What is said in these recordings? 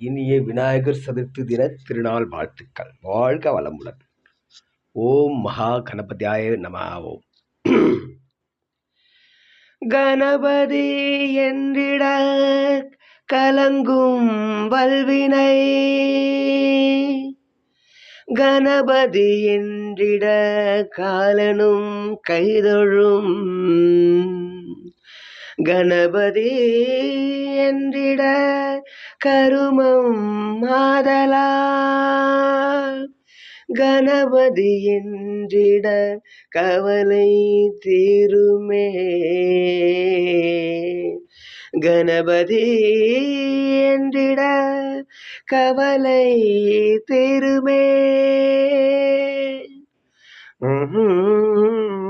இனிய விநாயகர் சதுர்த்தி தின திருநாள் வாழ்த்துக்கள். வாழ்க வளமுடன். ஓம் மகா கணபதியாய நம. ஓம். கணபதி என்றிட கலங்கும் வல்வினை. கணபதி என்றிட காலனும் கைதொழும் கணபதி என்றிட கருமம் மாதலா கணபதி என்றிட கவலை தீருமே. கணபதி என்றிட கவலை தீருமே. Mm-hmm.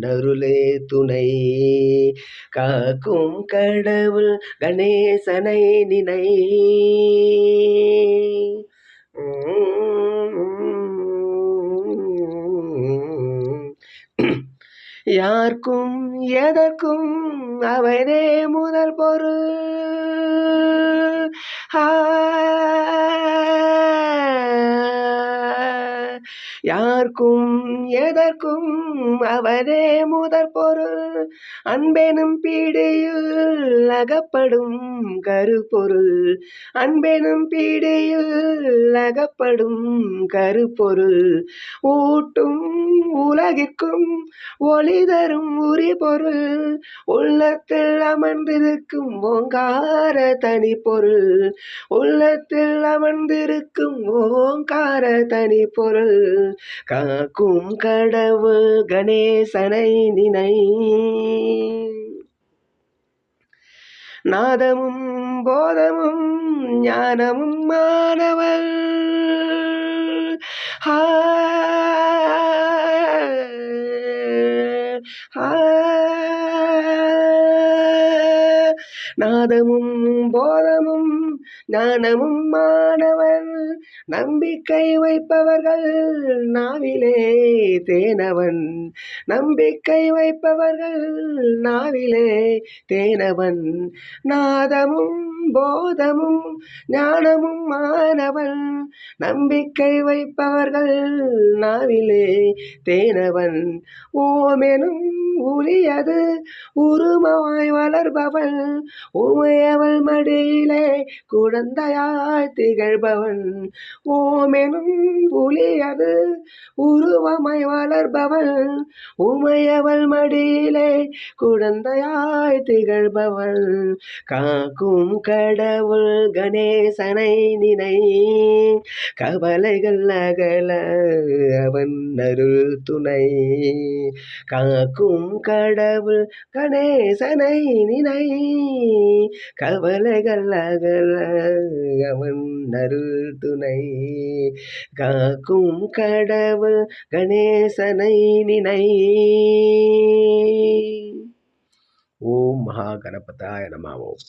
கண்டருளே துணை. காக்கும் கடவுள் கணேசனை நினை. யாருக்கும் எதற்கும் அவனே முதல் பொருள். ஆ யாருக்கும் எதற்கும் அவரே முதற் பொருள். அன்பெனும் பீடையில் அகப்படும் கருப்பொருள். அன்பெனும் பீடையில் அகப்படும் கருப்பொருள். ஊட்டும் உலகிற்கும் ஒளி தரும் உரி பொருள் உள்ளத்தில் அமர்ந்திருக்கும் ஓங்கார தனி பொருள் உள்ளத்தில் அமர்ந்திருக்கும் ஓங்கார தனி பொருள் காக்கும் கடவுள் கணேசனை நினை நாதமும் போதமும் ஞானமும் மாணவள் நாதமும் போதமும் ஞானமும் மாணவர். நம்பிக்கை வைப்பவர்கள் நாவிலே தேனவன். நம்பிக்கை வைப்பவர்கள் நாவிலே தேனவன். நாதமும் போதமும் ஞானமும் மாணவன் நம்பிக்கை வைப்பவர்கள் நாவிலே தேனவன். ஓமெனும் ஒளியது உருமவாய் வளர்பவன் உமையவள் மடியிலே குழந்தையாய் திகழ்பவன். ஓமெனும் புலியது உருவமை வளர்பவள். உமையவள் மடியிலே குழந்தையாய் திகழ்பவள். காக்கும் கடவுள் கணேசனை நினை கவலைகள் அகல அவன் அருள் துணை. காக்கும் கடவுள் கணேசனை நினை கவலைகள் அகல அவன் அருள் துணை. காக்கும் கடவுள் கணேசனை நினை. ஓம் மகா கணபதாய நமாவோம்